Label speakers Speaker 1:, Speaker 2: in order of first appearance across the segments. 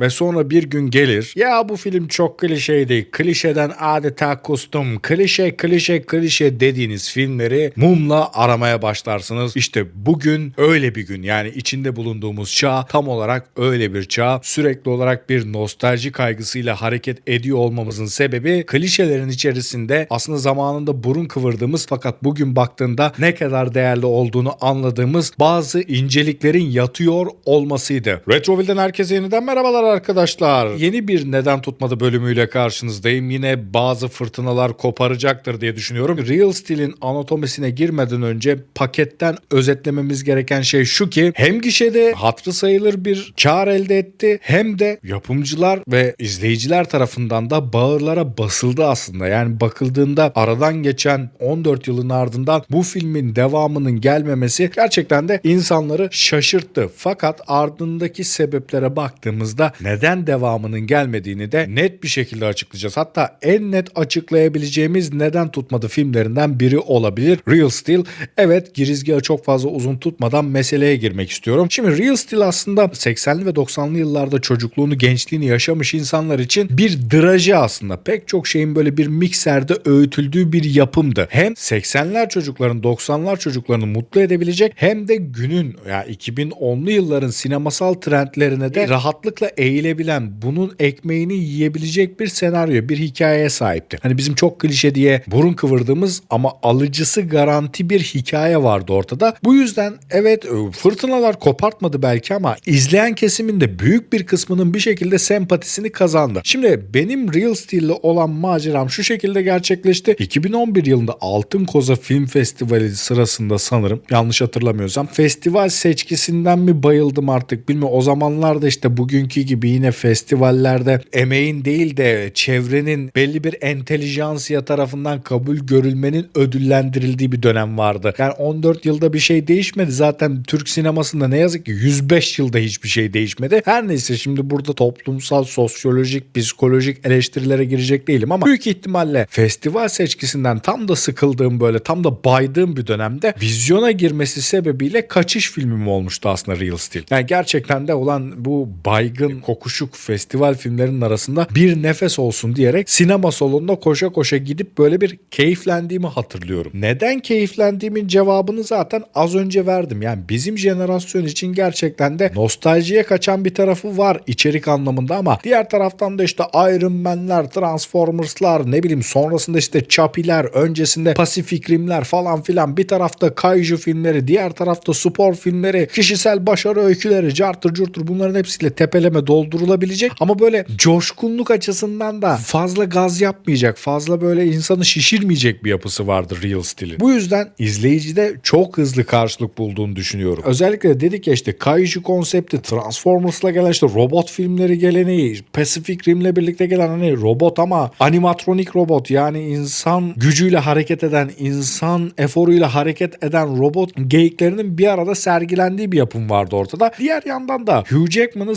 Speaker 1: Ve sonra bir gün gelir ya bu film çok klişeydi klişeden adeta kustum klişe klişe klişe dediğiniz filmleri mumla aramaya başlarsınız. İşte bugün öyle bir gün yani içinde bulunduğumuz çağ tam olarak öyle bir çağ. Sürekli olarak bir nostalji kaygısıyla hareket ediyor olmamızın sebebi klişelerin içerisinde aslında zamanında burun kıvırdığımız fakat bugün baktığında ne kadar değerli olduğunu anladığımız bazı inceliklerin yatıyor olmasıydı. Retroville'den herkese yeniden merhabalar arkadaşlar. Yeni bir neden tutmadı bölümüyle karşınızdayım. Yine bazı fırtınalar koparacaktır diye düşünüyorum. Real Steel'in anatomisine girmeden önce paketten özetlememiz gereken şey şu ki hem gişede hatırı sayılır bir kar elde etti hem de yapımcılar ve izleyiciler tarafından da bağırlara basıldı aslında. Yani bakıldığında aradan geçen 14 yılın ardından bu filmin devamının gelmemesi gerçekten de insanları şaşırttı. Fakat ardındaki sebeplere baktığımızda neden devamının gelmediğini de net bir şekilde açıklayacağız. Hatta en net açıklayabileceğimiz neden tutmadı filmlerinden biri olabilir. Real Steel. Evet girizgahı çok fazla uzun tutmadan meseleye girmek istiyorum. Şimdi Real Steel aslında 80'li ve 90'lı yıllarda çocukluğunu, gençliğini yaşamış insanlar için bir drajı aslında. Pek çok şeyin böyle bir mikserde öğütüldüğü bir yapımdı. Hem 80'ler çocukların, 90'lar çocuklarını mutlu edebilecek hem de günün ya yani 2010'lu yılların sinemasal trendlerine de rahatlıkla eğilebilen, bunun ekmeğini yiyebilecek bir senaryo, bir hikayeye sahipti. Hani bizim çok klişe diye burun kıvırdığımız ama alıcısı garanti bir hikaye vardı ortada. Bu yüzden evet fırtınalar kopartmadı belki ama izleyen kesimin de büyük bir kısmının bir şekilde sempatisini kazandı. Şimdi benim Real Steel'le olan maceram şu şekilde gerçekleşti. 2011 yılında Altın Koza Film Festivali sırasında sanırım yanlış hatırlamıyorsam festival seçkisinden mi bayıldım artık bilmiyorum. O zamanlarda işte bugünkü gibi yine festivallerde emeğin değil de çevrenin belli bir entelijansiya tarafından kabul görülmenin ödüllendirildiği bir dönem vardı. Yani 14 yılda bir şey değişmedi. Zaten Türk sinemasında ne yazık ki 105 yılda hiçbir şey değişmedi. Her neyse şimdi burada toplumsal, sosyolojik, psikolojik eleştirilere girecek değilim ama büyük ihtimalle festival seçkisinden tam da sıkıldığım böyle tam da baydığım bir dönemde vizyona girmesi sebebiyle kaçış filmim olmuştu aslında Real Steel. Yani gerçekten de olan bu baygın, kokuşuk festival filmlerinin arasında bir nefes olsun diyerek sinema salonuna koşa koşa gidip böyle bir keyiflendiğimi hatırlıyorum. Neden keyiflendiğimin cevabını zaten az önce verdim. Yani bizim jenerasyon için gerçekten de nostaljiye kaçan bir tarafı var içerik anlamında ama diğer taraftan da işte Iron Man'ler, Transformers'lar ne bileyim sonrasında işte Chappie'ler, öncesinde Pacific Rim'ler falan filan bir tarafta kaiju filmleri, diğer tarafta spor filmleri, kişisel başarı öyküleri, cartır curtur bunların hepsiyle tepeleme doldurulabilecek ama böyle coşkunluk açısından da fazla gaz yapmayacak, fazla böyle insanı şişirmeyecek bir yapısı vardır Real Steel'in. Bu yüzden izleyicide çok hızlı karşılık bulduğunu düşünüyorum. Özellikle de dedik ya işte kaiju konsepti, Transformers'la gelen işte robot filmleri geleneği, Pacific Rim'le birlikte gelen hani robot ama animatronik robot yani insan gücüyle hareket eden, insan eforuyla hareket eden robot geyiklerinin bir arada sergilendiği bir yapım vardı ortada. Diğer yandan da Hugh Jackman'ın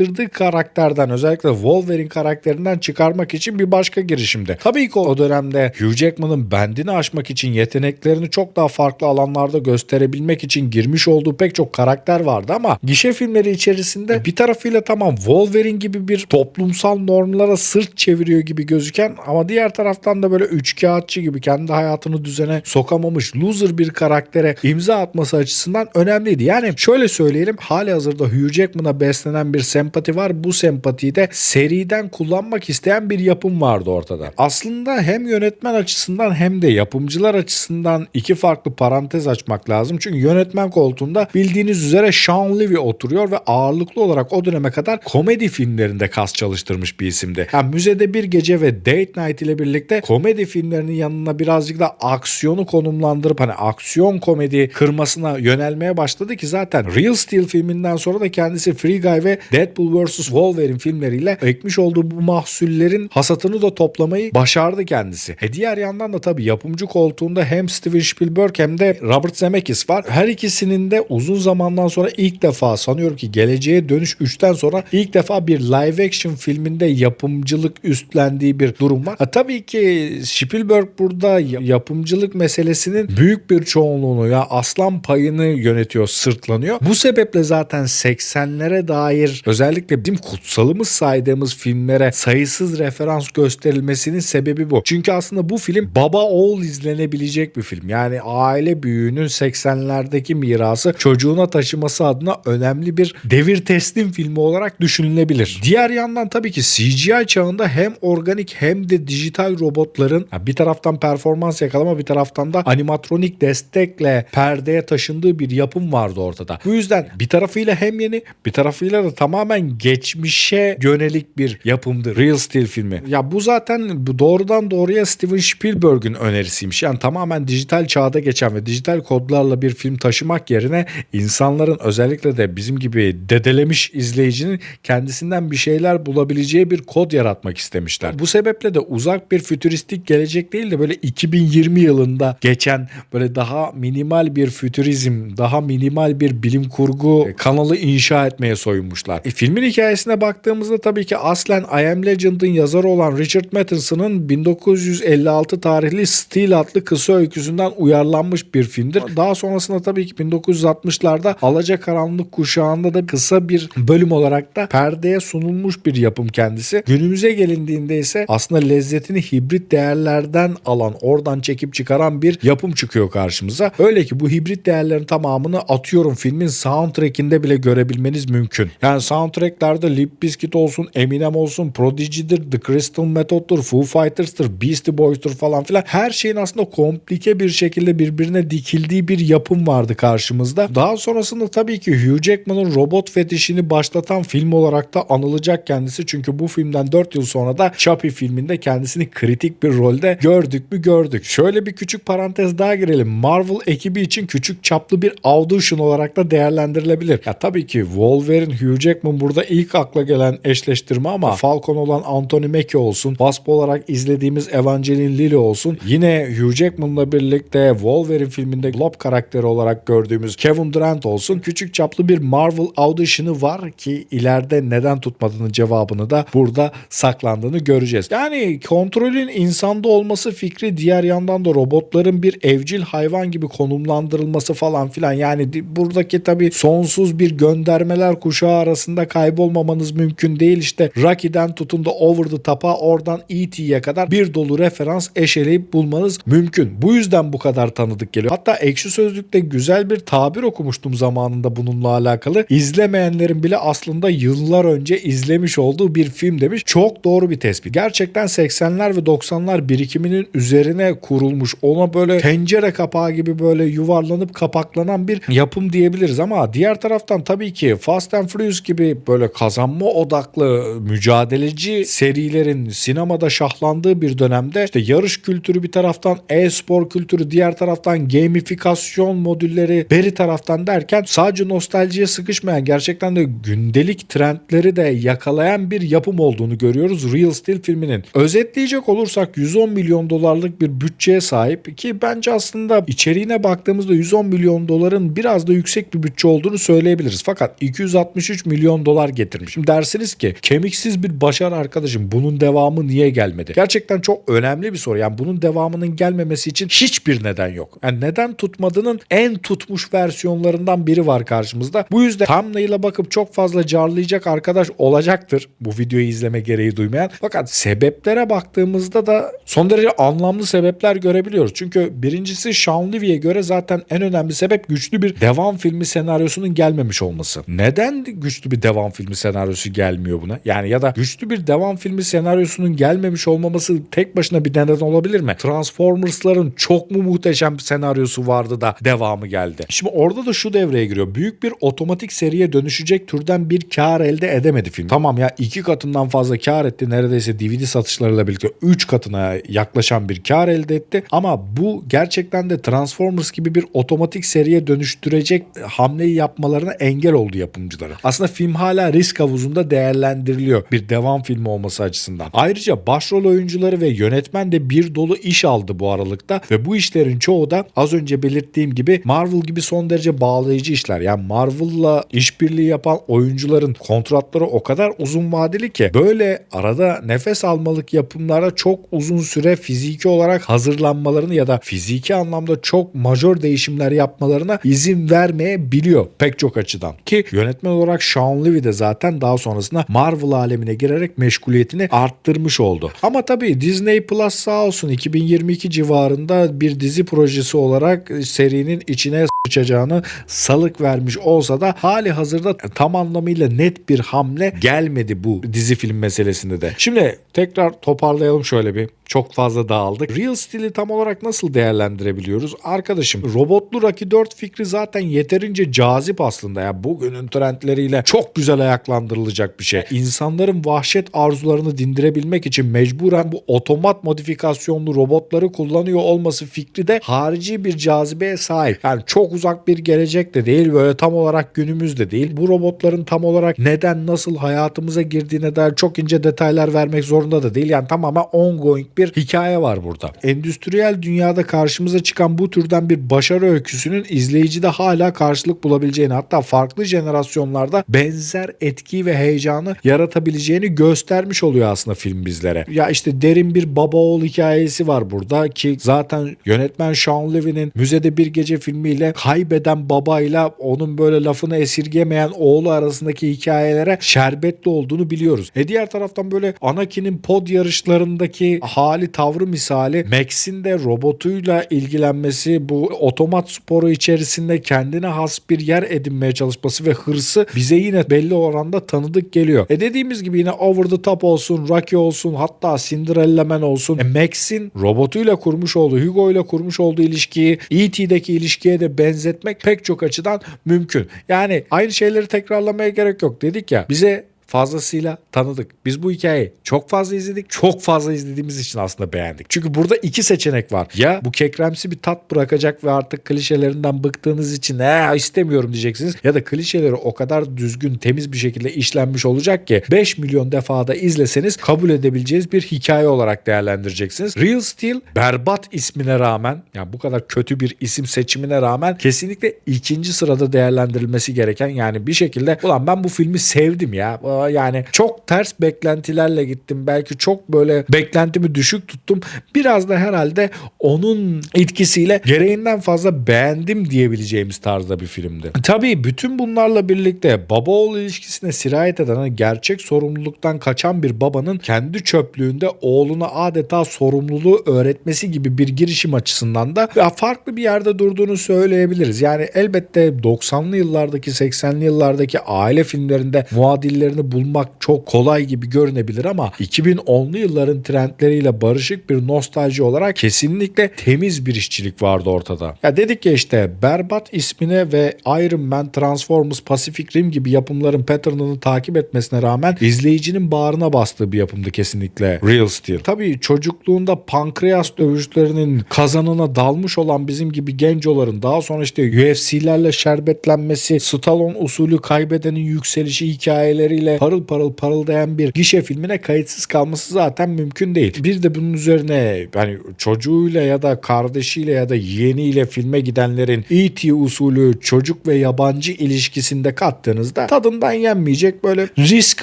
Speaker 1: sıkıştırdığı karakterden özellikle Wolverine karakterinden çıkarmak için bir başka girişimde. Tabii ki o dönemde Hugh Jackman'ın bendini aşmak için yeteneklerini çok daha farklı alanlarda gösterebilmek için girmiş olduğu pek çok karakter vardı ama gişe filmleri içerisinde bir tarafıyla tamam Wolverine gibi bir toplumsal normlara sırt çeviriyor gibi gözüken ama diğer taraftan da böyle üçkağıtçı gibi kendi hayatını düzene sokamamış loser bir karaktere imza atması açısından önemliydi. Yani şöyle söyleyelim hali hazırda Hugh Jackman'a beslenen bir sempati var. Bu sempatiyi de seriden kullanmak isteyen bir yapım vardı ortada. Aslında hem yönetmen açısından hem de yapımcılar açısından iki farklı parantez açmak lazım. Çünkü yönetmen koltuğunda bildiğiniz üzere Sean Levy oturuyor ve ağırlıklı olarak o döneme kadar komedi filmlerinde kas çalıştırmış bir isimdi. Yani müzede bir gece ve Date Night ile birlikte komedi filmlerinin yanına birazcık da aksiyonu konumlandırıp hani aksiyon komedi kırmasına yönelmeye başladı ki zaten Real Steel filminden sonra da kendisi Free Guy ve Deadpool vs. Wolverine filmleriyle ekmiş olduğu bu mahsullerin hasatını da toplamayı başardı kendisi. E diğer yandan da tabii yapımcı koltuğunda hem Steven Spielberg hem de Robert Zemeckis var. Her ikisinin de uzun zamandan sonra ilk defa sanıyorum ki Geleceğe Dönüş 3'ten sonra ilk defa bir live action filminde yapımcılık üstlendiği bir durum var. Ha, tabii ki Spielberg burada yapımcılık meselesinin büyük bir çoğunluğunu ya aslan payını yönetiyor, sırtlanıyor. Bu sebeple zaten 80'lere dair özellikle özellikle bizim kutsalımız saydığımız filmlere sayısız referans gösterilmesinin sebebi bu. Çünkü aslında bu film baba oğul izlenebilecek bir film. Yani aile büyüğünün 80'lerdeki mirası çocuğuna taşıması adına önemli bir devir teslim filmi olarak düşünülebilir. Diğer yandan tabii ki CGI çağında hem organik hem de dijital robotların bir taraftan performans yakalama bir taraftan da animatronik destekle perdeye taşındığı bir yapım vardı ortada. Bu yüzden bir tarafıyla hem yeni bir tarafıyla da tamamen geçmişe yönelik bir yapımdır. Real Steel filmi. Ya bu zaten doğrudan doğruya Steven Spielberg'ün önerisiymiş. Yani tamamen dijital çağda geçen ve dijital kodlarla bir film taşımak yerine insanların özellikle de bizim gibi dedelemiş izleyicinin kendisinden bir şeyler bulabileceği bir kod yaratmak istemişler. Bu sebeple de uzak bir fütüristik gelecek değil de böyle 2020 yılında geçen böyle daha minimal bir fütürizm, daha minimal bir bilim kurgu kanalı inşa etmeye soyunmuşlar. E, filmin hikayesine baktığımızda tabii ki aslen I Am Legend'ın yazarı olan Richard Matheson'ın 1956 tarihli Steel adlı kısa öyküsünden uyarlanmış bir filmdir. Daha sonrasında tabii ki 1960'larda Alacakaranlık kuşağında da kısa bir bölüm olarak da perdeye sunulmuş bir yapım kendisi. Günümüze gelindiğinde ise aslında lezzetini hibrit değerlerden alan, oradan çekip çıkaran bir yapım çıkıyor karşımıza. Öyle ki bu hibrit değerlerin tamamını atıyorum filmin soundtrack'inde bile görebilmeniz mümkün. Yani soundtrack'lerde Limp Bizkit olsun, Eminem olsun, Prodigy'dir, The Crystal Method'dur, Foo Fighters'tır, Beastie Boys'tur falan filan. Her şeyin aslında komplike bir şekilde birbirine dikildiği bir yapım vardı karşımızda. Daha sonrasında tabii ki Hugh Jackman'ın robot fetişini başlatan film olarak da anılacak kendisi. Çünkü bu filmden 4 yıl sonra da Chappie filminde kendisini kritik bir rolde gördük mü gördük. Şöyle bir küçük parantez daha girelim. Marvel ekibi için küçük çaplı bir audition olarak da değerlendirilebilir. Ya tabii ki Wolverine Hugh Jackman burada ilk akla gelen eşleştirme ama Falcon olan Anthony Mackie olsun, Wasp olarak izlediğimiz Evangeline Lilly olsun. Yine Hugh Jackman'la birlikte Wolverine filminde Blob karakteri olarak gördüğümüz Kevin Durant olsun. Küçük çaplı bir Marvel audition'ı var ki ileride neden tutmadığının cevabını da burada saklandığını göreceğiz. Yani kontrolün insanda olması fikri diğer yandan da robotların bir evcil hayvan gibi konumlandırılması falan filan. Yani buradaki tabii sonsuz bir göndermeler kuşağı arasında kaybolmamanız mümkün değil. İşte Rocky'den tutun da Over the Top'a oradan E.T.'ye kadar bir dolu referans eşeleyip bulmanız mümkün. Bu yüzden bu kadar tanıdık geliyor. Hatta Ekşi Sözlük'te güzel bir tabir okumuştum zamanında bununla alakalı. İzlemeyenlerin bile aslında yıllar önce izlemiş olduğu bir film demiş. Çok doğru bir tespit. Gerçekten 80'ler ve 90'lar birikiminin üzerine kurulmuş. Ona böyle tencere kapağı gibi böyle yuvarlanıp kapaklanan bir yapım diyebiliriz ama diğer taraftan tabii ki Fast and Furious gibi böyle kazanma odaklı mücadeleci serilerin sinemada şahlandığı bir dönemde işte yarış kültürü bir taraftan e-spor kültürü diğer taraftan gamifikasyon modülleri beri taraftan derken sadece nostaljiye sıkışmayan gerçekten de gündelik trendleri de yakalayan bir yapım olduğunu görüyoruz Real Steel filminin. Özetleyecek olursak 110 milyon dolarlık bir bütçeye sahip ki bence aslında içeriğine baktığımızda 110 milyon doların biraz da yüksek bir bütçe olduğunu söyleyebiliriz. Fakat 263 milyon dolar getirmiş. Şimdi dersiniz ki kemiksiz bir başarı arkadaşım bunun devamı niye gelmedi? Gerçekten çok önemli bir soru. Yani bunun devamının gelmemesi için hiçbir neden yok. Yani neden tutmadığının en tutmuş versiyonlarından biri var karşımızda. Bu yüzden thumbnail'a bakıp çok fazla carlayacak arkadaş olacaktır. Bu videoyu izleme gereği duymayan. Fakat sebeplere baktığımızda da son derece anlamlı sebepler görebiliyoruz. Çünkü birincisi Sean Levy'ye göre zaten en önemli sebep güçlü bir devam filmi senaryosunun gelmemiş olması. Neden güçlü bir devam filmi senaryosu gelmiyor buna? Yani ya da güçlü bir devam filmi senaryosunun gelmemiş olmaması tek başına bir neden olabilir mi? Transformers'ların çok mu muhteşem bir senaryosu vardı da devamı geldi. Şimdi orada da şu devreye giriyor. Büyük bir otomatik seriye dönüşecek türden bir kar elde edemedi film. Tamam ya iki katından fazla kar etti. Neredeyse DVD satışlarıyla birlikte 3 katına yaklaşan bir kar elde etti. Ama bu gerçekten de Transformers gibi bir otomatik seriye dönüştürecek hamleyi yapmalarına engel oldu yapımcılara. Aslında film hala risk havuzunda değerlendiriliyor bir devam filmi olması açısından. Ayrıca başrol oyuncuları ve yönetmen de bir dolu iş aldı bu aralıkta ve bu işlerin çoğu da az önce belirttiğim gibi Marvel gibi son derece bağlayıcı işler. Yani Marvel'la işbirliği yapan oyuncuların kontratları o kadar uzun vadeli ki böyle arada nefes almalık yapımlara çok uzun süre fiziki olarak hazırlanmalarını ya da fiziki anlamda çok majör değişimler yapmalarına izin vermeyebiliyor pek çok açıdan. Ki yönetmen olarak Sean Levy Movie de zaten daha sonrasında Marvel alemine girerek meşguliyetini arttırmış oldu. Ama tabii Disney Plus sağ olsun 2022 civarında bir dizi projesi olarak serinin içine sıçacağını salık vermiş olsa da hali hazırda tam anlamıyla net bir hamle gelmedi bu dizi film meselesinde de. Şimdi tekrar toparlayalım şöyle bir. Çok fazla dağıldık. Real Steel'i tam olarak nasıl değerlendirebiliyoruz? Arkadaşım robotlu Rocky 4 fikri zaten yeterince cazip aslında ya. Bugünün trendleriyle çok güzel ayaklandırılacak bir şey. İnsanların vahşet arzularını dindirebilmek için mecburen bu otomat modifikasyonlu robotları kullanıyor olması fikri de harici bir cazibeye sahip. Yani çok uzak bir gelecek de değil böyle tam olarak günümüzde değil. Bu robotların tam olarak neden nasıl hayatımıza girdiğine dair çok ince detaylar vermek zorunda da değil. Yani tamamen ongoing bir hikaye var burada. Endüstriyel dünyada karşımıza çıkan bu türden bir başarı öyküsünün izleyicide hala karşılık bulabileceğini hatta farklı jenerasyonlarda benzer etki ve heyecanı yaratabileceğini göstermiş oluyor aslında film bizlere. Ya işte derin bir baba oğul hikayesi var burada ki zaten yönetmen Sean Levy'nin Müzede Bir Gece filmiyle kaybeden babayla onun böyle lafını esirgemeyen oğlu arasındaki hikayelere şerbetli olduğunu biliyoruz. E diğer taraftan böyle Anakin'in pod yarışlarındaki hali tavrı misali Max'in de robotuyla ilgilenmesi bu otomat sporu içerisinde kendine has bir yer edinmeye çalışması ve hırsı bize yine belli oranda tanıdık geliyor. E dediğimiz gibi yine Over the Top olsun, Rocky olsun hatta Cinderella Man olsun. E Max'in robotuyla kurmuş olduğu, Hugo ile kurmuş olduğu ilişkiyi E.T.'deki ilişkiye de benzetmek pek çok açıdan mümkün. Yani aynı şeyleri tekrarlamaya gerek yok. Dedik ya bize fazlasıyla tanıdık. Biz bu hikayeyi çok fazla izledik. Çok fazla izlediğimiz için aslında beğendik. Çünkü burada iki seçenek var. Ya bu kekremsi bir tat bırakacak ve artık klişelerinden bıktığınız için ee, istemiyorum diyeceksiniz. Ya da klişeleri o kadar düzgün, temiz bir şekilde işlenmiş olacak ki 5 milyon defada izleseniz kabul edebileceğiniz bir hikaye olarak değerlendireceksiniz. Real Steel berbat ismine rağmen yani bu kadar kötü bir isim seçimine rağmen kesinlikle ikinci sırada değerlendirilmesi gereken yani bir şekilde ulan ben bu filmi sevdim ya yani çok ters beklentilerle gittim. Belki çok böyle beklentimi düşük tuttum. Biraz da herhalde onun etkisiyle gereğinden fazla beğendim diyebileceğimiz tarzda bir filmdi. Tabii bütün bunlarla birlikte baba oğul ilişkisine sirayet eden hani gerçek sorumluluktan kaçan bir babanın kendi çöplüğünde oğluna adeta sorumluluğu öğretmesi gibi bir girişim açısından da farklı bir yerde durduğunu söyleyebiliriz. Yani elbette 90'lı yıllardaki 80'li yıllardaki aile filmlerinde muadillerini bulmak çok kolay gibi görünebilir ama 2010'lu yılların trendleriyle barışık bir nostalji olarak kesinlikle temiz bir işçilik vardı ortada. Ya dedik ya işte berbat ismine ve Iron Man, Transformers, Pacific Rim gibi yapımların pattern'ını takip etmesine rağmen izleyicinin bağrına bastığı bir yapımdı kesinlikle Real Steel. Tabii çocukluğunda pankreas dövüşlerinin kazanına dalmış olan bizim gibi gencoların daha sonra işte UFC'lerle şerbetlenmesi, Stallone usulü kaybedenin yükselişi hikayeleriyle parıl parıl parıldayan bir gişe filmine kayıtsız kalması zaten mümkün değil. Bir de bunun üzerine hani çocuğuyla ya da kardeşiyle ya da yeğeniyle filme gidenlerin E.T. usulü çocuk ve yabancı ilişkisinde kattığınızda tadından yenmeyecek böyle risk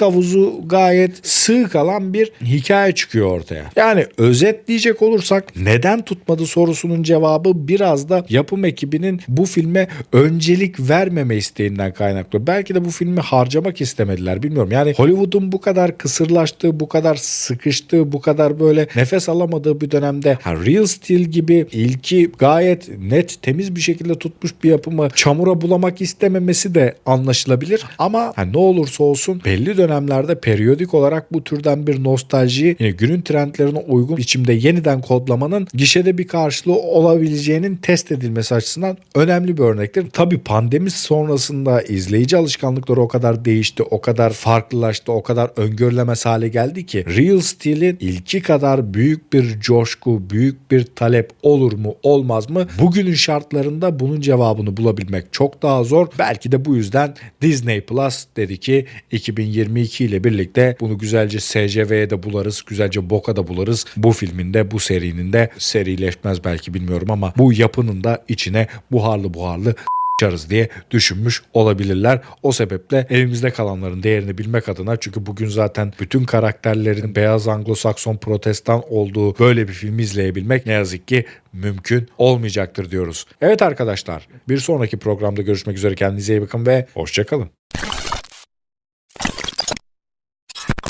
Speaker 1: havuzu gayet sığ kalan bir hikaye çıkıyor ortaya. Yani özetleyecek olursak neden tutmadı sorusunun cevabı biraz da yapım ekibinin bu filme öncelik vermeme isteğinden kaynaklı. Belki de bu filmi harcamak istemediler bilmiyorum. Yani Hollywood'un bu kadar kısırlaştığı, bu kadar sıkıştığı, bu kadar böyle nefes alamadığı bir dönemde ha, Real Steel gibi ilki gayet net, temiz bir şekilde tutmuş bir yapımı çamura bulamak istememesi de anlaşılabilir. Ama ha, ne olursa olsun belli dönemlerde periyodik olarak bu türden bir nostaljiyi yine günün trendlerine uygun biçimde yeniden kodlamanın gişede bir karşılığı olabileceğinin test edilmesi açısından önemli bir örnektir. Tabii pandemi sonrasında izleyici alışkanlıkları o kadar değişti, o kadar farklılaştı, o kadar öngörülemez hale geldi ki Real Steel'in ilki kadar büyük bir coşku, büyük bir talep olur mu, olmaz mı? Bugünün şartlarında bunun cevabını bulabilmek çok daha zor. Belki de bu yüzden Disney Plus dedi ki 2022 ile birlikte bunu güzelce SCV'ye de bularız, güzelce Boka da bularız. Bu filmin de bu serinin de serileşmez belki bilmiyorum ama bu yapının da içine buharlı buharlı açarız diye düşünmüş olabilirler. O sebeple elimizde kalanların değerini bilmek adına çünkü bugün zaten bütün karakterlerin beyaz Anglo-Sakson protestan olduğu böyle bir film izleyebilmek ne yazık ki mümkün olmayacaktır diyoruz. Evet arkadaşlar bir sonraki programda görüşmek üzere kendinize iyi bakın ve hoşçakalın.